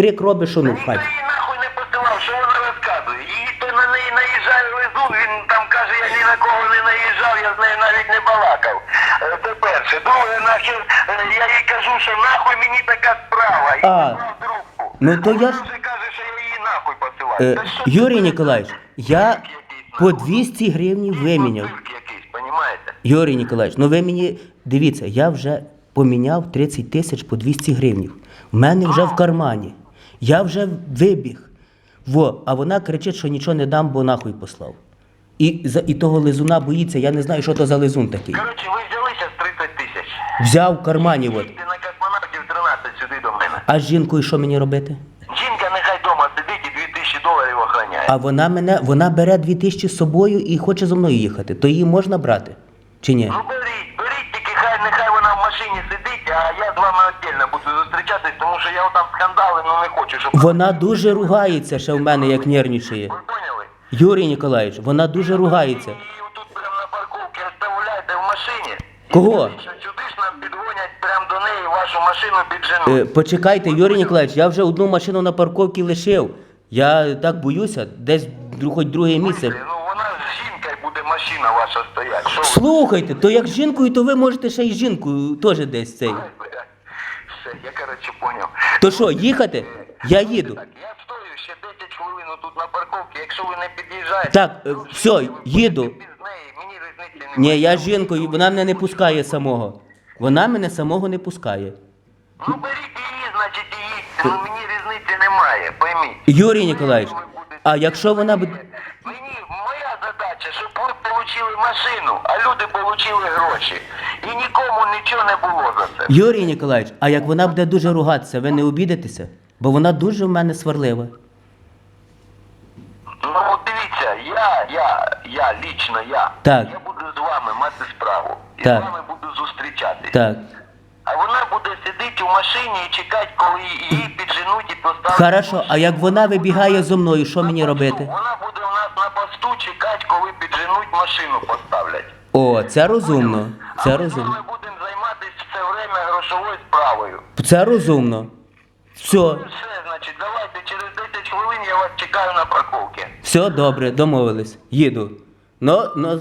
крик робиш, що ну в хаті. її нахуй не посилав, що вона розказує. Її то на неї наїжджає лизун, він там каже, я ні на кого не наїжджав, я з нею навіть не балакав. Е, Це перше. Друге, нахер, е, я їй кажу, що нахуй мені така справа. І А. поклав трубку. Ну, то вона я ж- вже каже, що я її нахуй посилаю. Е, Та що Юрій це? Ніколаєвич, я по 200 гривень виміняв. Цирк якийсь, понімаєте? Юрій Ніколаєвич, ну ви мені дивіться, я вже поміняв 30 тисяч по 200 гривень. В мене вже в кармані. Я вже вибіг. Во, а вона кричить, що нічого не дам, бо нахуй послав. І, за, і того лизуна боїться, я не знаю, що то за лизун такий. Коротше, ви взялися з 30 тисяч. Взяв в кармані. От. Їдьте на космонавтів 13 сюди до мене. А з жінкою що мені робити? Жінка нехай вдома сидить і 2000 доларів охороняє. А вона мене, вона бере 2000 з собою і хоче зі мною їхати. То її можна брати? Чи ні? Ну беріть, беріть, тільки хай нехай вона машині сидить, а я з вами віддільно буду зустрічатись, тому що я там скандали, ну не хочу, щоб Вона дуже ругається ще в мене, як нервничає. ви поняли. Юрій Ніколаєвич, вона дуже ругається. І тут прямо на парковці оставляйте в машині. Кого? Що сюди ж нам підгонять прямо до неї вашу машину підженуть. Е, почекайте, Юрій Ніколаєвич, я вже одну машину на парковці лишив. Я так боюся, десь хоч друге місце. Ну вона з жінкою буде машина ваша стоять. Що ви? Слухайте, то як з жінкою, то ви можете ще й з жінкою теж десь цей. Ай, блядь. Все, я коротше поняв. То що, їхати? Я їду. Так, я стою ще 10 хвилин тут на парковці, якщо ви не під'їжджаєте. Так, е, ну, все, ви їду. Без неї, мені різниці немає. Ні, я з жінкою, вона мене не пускає самого. Вона мене самого не пускає. Ну беріть її, значить її. Ну мені різниці немає, пойміть. Юрій Ніколаєвич, а якщо вона буде. Мені задача, щоб ви отримали машину, а люди отримали гроші. І нікому нічого не було за це. Юрій Ніколаєвич, а як вона буде дуже ругатися, ви не обідетеся? Бо вона дуже в мене сварлива. Ну дивіться, я, я, я, лічно я. Так. Я буду з вами мати справу. І Так. з вами буду зустрічатись. Так. А вона буде сидіти в машині і чекати, коли її підженуть і поставлять. Хорошо, а як вона вибігає зо мною, що мені робити? Вона буде у посту чекати, коли підженуть машину поставлять. О, це розумно. Це розумно. Ми будемо займатися все время грошовою справою. Це розумно. Все, Ну все, значить, давайте через 10 хвилин я вас чекаю на парковці. все добре, домовились. Їду. Ну, ну.